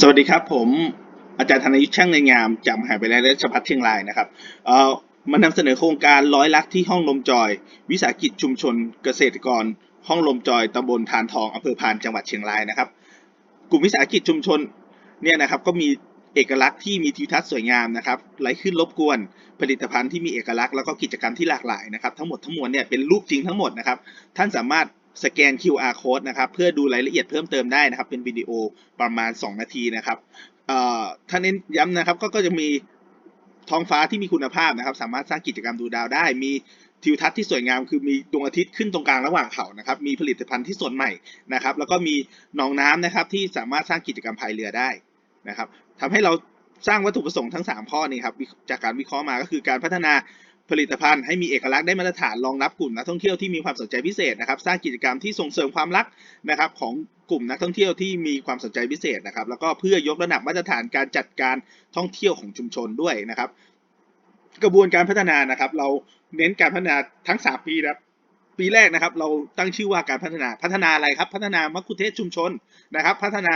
สวัสดีครับผมอาจารย์ธนยุทธ์ช่างในงามจากมหาวิทยาลัยราชภัฏเชียงรายนะครับเอ่อมานำเสนอโครงการร้อยลักที่ห้องลมจอย วิสาหกิจชุมชนเกษตรกร ห้องลมจอยตำบลทานทองอำเภอพานจังหวัดเชียงรายนะครับ กลุ่มวิสาหกิจชุมชนเนี่ยนะครับก็มีเอกลักษณ์ที่มีทิวทัศน์สวยงามนะครับไร้ขึ้นรบกวน ผลิตภัณฑ์ที่มีเอกลักษณ์แล้วก็กิจกรรมที่หลากหลายนะครับ ทั้งหมดทั้งมวลเนี่ยเป็นรูปจริงทั้งหมดนะครับ ท่านสามารถ สแกน QR code นะครับ เพื่อดูรายละเอียดเพิ่มเติมได้นะครับ เป็นวิดีโอประมาณ 2 นาทีนะครับท่านเน้นย้ำนะครับก็ก็จะมีท้องฟ้าที่มีคุณภาพนะครับ สามารถสร้างกิจกรรมดูดาวได้ มีทิวทัศน์ที่สวยงาม คือมีดวงอาทิตย์ขึ้นตรงกลางระหว่างเขานะครับ มีผลิตภัณฑ์ที่สดใหม่นะครับ แล้วก็มีหนองน้ำนะครับที่สามารถสร้างกิจกรรมพายเรือได้นะครับทำให้เราสร้างวัตถุประสงค์ทั้ง 3 ข้อนี้ครับจากการวิเคราะห์มาก็คือการพัฒนา ผลิตภัณฑ์ให้มีเอกลักษณ์ได้มาตรฐานรองรับกลุ่มนักท่องเที่ยวที่มีความสนใจพิเศษนะครับ สร้างกิจกรรมที่ส่งเสริมความรักนะครับของกลุ่มนักท่องเที่ยวที่มีความสนใจพิเศษนะครับ แล้วก็เพื่อยกระดับมาตรฐานการจัดการท่องเที่ยวของชุมชนด้วยนะครับ กระบวนการพัฒนานะครับ เราเน้นการพัฒนาทั้ง 3 ปีนะครับปีแรกนะครับ เราตั้งชื่อว่าการพัฒนาพัฒนาอะไรครับ พัฒนามัคคุเทศชุมชนนะครับ พัฒนา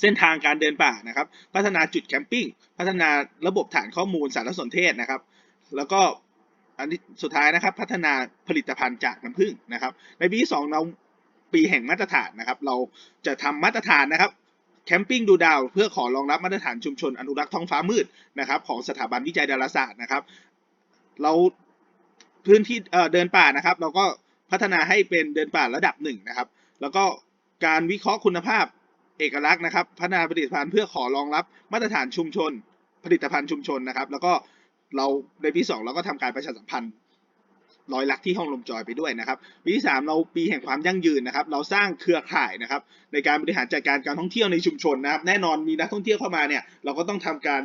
เส้นทางการเดินป่านะครับ พัฒนาจุดแคมปิ้ง พัฒนาระบบฐานข้อมูลสารสนเทศนะครับ แล้วก็อันที่สุดท้ายนะครับ พัฒนาผลิตภัณฑ์จากน้ำผึ้งนะครับ ในปีที่สองเราปีแห่งมาตรฐานนะครับ เราจะทำมาตรฐานนะครับแคมปิ้งดูดาว เพื่อขอรองรับมาตรฐานชุมชนอนุรักษ์ท้องฟ้ามืดนะครับของสถาบันวิจัยดาราศาสตร์นะครับ เราพื้นที่เดินป่านะครับ เราก็พัฒนาให้เป็นเดินป่าระดับหนึ่งนะครับ แล้วก็การวิเคราะห์คุณภาพเอกลักษณ์นะครับ พัฒนาผลิตภัณฑ์เพื่อขอรองรับมาตรฐานชุมชน ผลิตภัณฑ์ชุมชนนะครับ แล้วก็ เราในปีสองเราก็ทำการประชาสัมพันธ์รอยลักที่ห้องลมจอยไปด้วยนะครับปีที่สามเราปีแห่งความยั่งยืนนะครับ เราสร้างเครือข่ายนะครับ ในการบริหารจัดการการท่องเที่ยวในชุมชนนะครับ แน่นอนมีนักท่องเที่ยวเข้ามาเนี่ยเราก็ต้องทำการ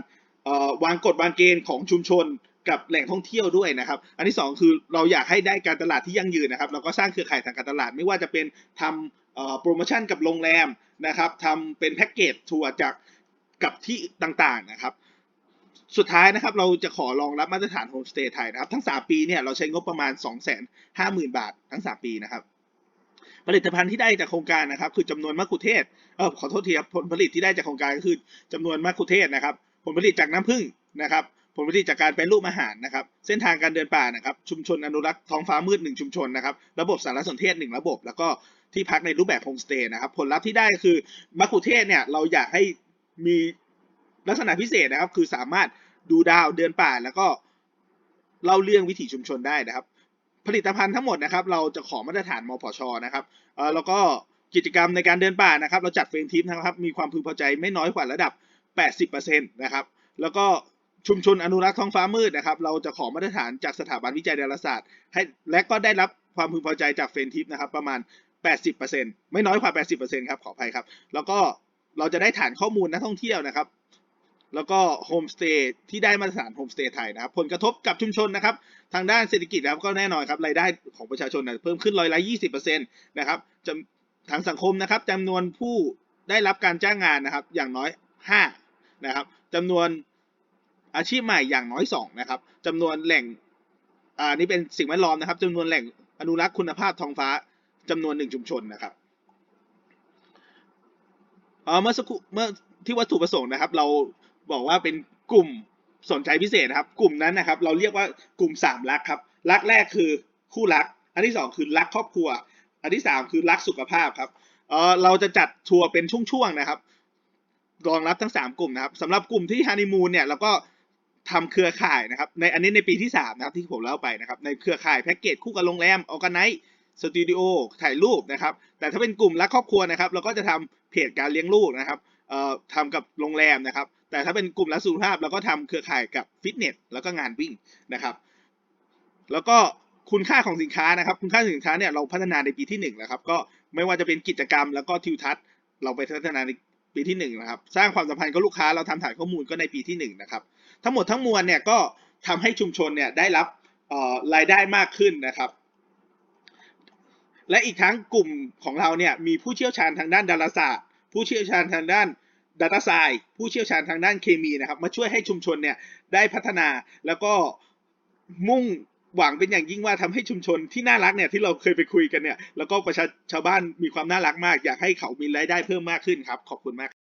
วางกฎวางเกณฑ์ของชุมชนกับแหล่งท่องเที่ยวด้วยนะครับ อันที่สองคือเราอยากให้ได้การตลาดที่ยั่งยืนนะครับ เราก็สร้างเครือข่ายทางการตลาด ไม่ว่าจะเป็นทำโปรโมชั่นกับโรงแรมนะครับทำเป็นแพ็กเกจทัวร์จากกับที่ต่างๆนะครับ สุดท้ายนะครับเราจะขอรองรับมาตรฐานโฮมสเตย์ไทยนะครับทั้ง 3 ปีเนี่ยเราใช้งบประมาณ 2 5 0 0 0 0 บาททั้ง 3 ปีนะครับผลิตภัณฑ์ที่ได้จากโครงการนะครับ คือจำนวนมะกุเทศเออขอโทษทีครับผลผลิตที่ได้จากโครงการก็คือจำนวนมะกุเทศนะครับ ผลผลิตจากน้ำผึ้งนะครับ ผลผลิตจากการแปรรูปอาหารนะครับ เส้นทางการเดินป่านะครับ ชุมชนอนุรักษ์ท้องฟ้ามืดหนึ่งชุมชนนะครับ ระบบสารสนเทศหนึ่งระบบ แล้วก็ที่พักในรูปแบบโฮมสเตย์นะครับ ผลลัพธ์ที่ได้คือมะกุเทศเนี่ยเราอยากให้มี ลักษณะพิเศษนะครับ คือสามารถดูดาวเดินป่าแล้วก็เล่าเรื่องวิถีชุมชนได้นะครับ ผลิตภัณฑ์ทั้งหมดนะครับ เราจะขอมาตรฐานมพชนะครับเออแล้วก็กิจกรรมในการเดินป่านะครับ เราจัดเฟรนทิปนะครับมีความพึงพอใจไม่น้อยกว่าระดับ 80%นะครับ แล้วก็ชุมชนอนุรักษ์ท้องฟ้ามืดนะครับ เราจะขอมาตรฐานจากสถาบันวิจัยดาราศาสตร์ ให้และก็ได้รับความพึงพอใจจากเฟรนทิปนะครับ ประมาณ 80%ไม่น้อยกว่า 80%ครับขออภัยครับ แล้วก็เราจะได้ฐานข้อมูลนักท่องเที่ยวนะครับ แล้วก็โฮมสเตย์ที่ได้มาตรฐานโฮมสเตย์ไทยนะครับ ผลกระทบกับชุมชนนะครับ ทางด้านเศรษฐกิจนะครับก็แน่นอนครับรายได้ของประชาชนนะเพิ่มขึ้นร้อยละยี่สิบเปอร์เซ็นต์นะครับจำทางสังคมนะครับจำนวนผู้ได้รับการจ้างงานนะครับ อย่างน้อยห้านะครับจำนวนอาชีพใหม่อย่างน้อยสองนะครับจำนวนแหล่งอ่านี่เป็นสิ่งแวดล้อมนะครับจำนวนแหล่งอนุรักษ์คุณภาพท้องฟ้าจำนวนหนึ่งชุมชนนะครับเมื่อสักครู่เมื่อที่วัตถุประสงค์นะครับ เรา บอกว่าเป็นกลุ่มสนใจพิเศษครับ กลุ่มนั้นนะครับ เราเรียกว่ากลุ่มสามรักครับ รักแรกคือคู่รัก อันที่สองคือรักครอบครัว อันที่สามคือรักสุขภาพครับเออเราจะจัดทัวร์เป็นช่วงๆนะครับรองรับทั้งสามกลุ่มนะครับสำหรับกลุ่มที่ฮันนีมูนเนี่ยเราก็ทำเครือข่ายนะครับ ในอันนี้ในปีที่สามนะครับที่ผมเล่าไปนะครับ ในเครือข่ายแพ็กเกจคู่กับโรงแรมออ g a ไนสตูดิโอถ่ายรูปนะครับ แต่ถ้าเป็นกลุ่มรักครอบครัวนะครับ เราก็จะทำเพจการเลี้ยงลูกนะครับ ทำกับโรงแรมนะครับ แต่ถ้าเป็นกลุ่มรักสุขภาพเราก็ทำเครือข่ายกับฟิตเนสแล้วก็งานวิ่งนะครับ แล้วก็คุณค่าของสินค้านะครับ คุณค่าสินค้าเนี่ยเราพัฒนาในปีที่หนึ่งแล้วครับ ก็ไม่ว่าจะเป็นกิจกรรมแล้วก็ทิวทัศน์เราไปพัฒนาในปีที่หนึ่งนะครับ สร้างความสัมพันธ์กับลูกค้าเราทำฐานข้อมูลก็ในปีที่หนึ่งนะครับ ทั้งหมดทั้งมวลเนี่ยก็ทำให้ชุมชนเนี่ยได้รับรายได้มากขึ้นนะครับ และอีกทั้งกลุ่มของเราเนี่ยมีผู้เชี่ยวชาญทางด้านดาราศาสตร์ ผู้เชี่ยวชาญทางด้าน Data s c i e ผู้เชี่ยวชาญทางด้านเคมีนะครับ มาช่วยให้ชุมชนเนี่ยได้พัฒนาแล้วก็มุ่งหวังเป็นอย่างยิ่งว่าทำให้ชุมชนที่น่ารักเนี่ยที่เราเคยไปคุยกันเนี่ยแล้วก็ประชาชาวบ้านมีความน่ารักมาก อยากให้เขามีรายได้เพิ่มมากขึ้นครับ ขอบคุณมาก